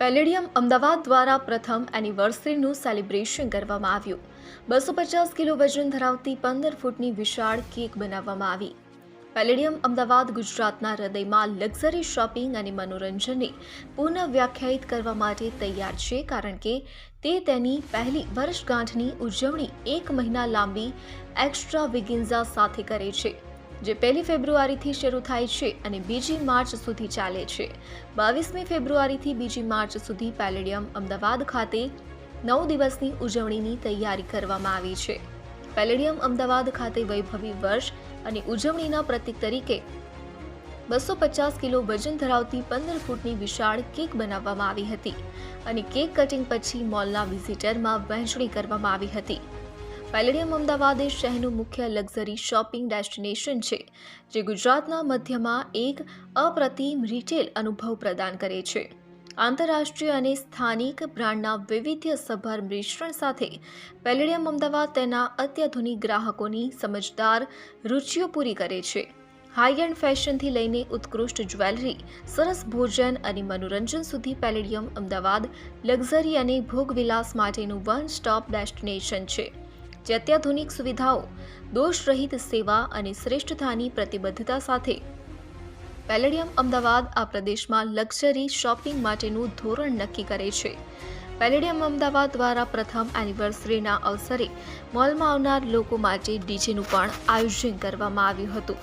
Palladium Ahmedabad દ્વારા પ્રથમ એનિવર્સરીનું celebration કરવામાં આવ્યું. બસો પચાસ કિલો વજન ધરાવતી પંદર ફૂટની વિશાળ કેક બનાવવામાં આવી. પેલેડિયમ અમદાવાદ ગુજરાતના હૃદયમાં લક્ઝરી શોપિંગ અને મનોરંજનને પુનઃ વ્યાખ્યાયિત કરવા માટે તૈયાર છે કારણ કે તે તેની પહેલી વર્ષગાંઠની ઉજવણી એક મહિના લાંબી એક્સ્ટ્રા વિગિન્ઝા સાથે કરે છે. જે પહેલી ફેબ્રુઆરીથી શરૂ થાય છે અને બીજી માર્ચ સુધી ચાલે છે. બાવીસમી ફેબ્રુઆરીથી બીજી માર્ચ સુધી પેલેડિયમ અમદાવાદ ખાતે નવ દિવસની ઉજવણીની તૈયારી કરવામાં આવી છે. પેલેડિયમ અમદાવાદ ખાતે વૈભવી વર્ષ અને ઉજવણીના પ્રતીક તરીકે બસો પચાસ કિલો વજન ધરાવતી પંદર ફૂટની વિશાળ કેક બનાવવામાં આવી હતી અને કેક કટિંગ પછી મોલના વિઝિટરમાં વહેંચણી કરવામાં આવી હતી. પેલેડિયમ અમદાવાદ એ શહેરનું મુખ્ય લક્ઝરી શોપિંગ ડેસ્ટિનેશન છે, જે ગુજરાતના મધ્યમાં એક અપ્રતિમ રિટેલ અનુભવ પ્રદાન કરે છે. આંતરરાષ્ટ્રીય અને સ્થાનિક બ્રાન્ડના વૈવિધ્યસભર મિશ્રણ સાથે પેલેડિયમ અમદાવાદ તેના અત્યાધુનિક ગ્રાહકોની સમજદાર રુચિઓ પૂરી કરે છે. હાઈ એન્ડ ફેશનથી લઈને ઉત્કૃષ્ટ જ્વેલરી, સરસ ભોજન અને મનોરંજન સુધી પેલેડિયમ અમદાવાદ લક્ઝરી અને ભોગવિલાસ માટેનું વન સ્ટોપ ડેસ્ટિનેશન છે. જે અત્યાધુનિક સુવિધાઓ, દોષરહિત સેવા અને શ્રેષ્ઠતાની પ્રતિબદ્ધતા સાથે. પેલેડિયમ અમદાવાદ આ પ્રદેશમાં લક્ઝરી શોપિંગ માટેનું ધોરણ નક્કી કરે છે. પેલેડિયમ અમદાવાદ દ્વારા પ્રથમ એનિવર્સરીના અવસરે મોલમાં આવનાર લોકો માટે ડીજેનું પણ આયોજન કરવામાં આવ્યું હતું.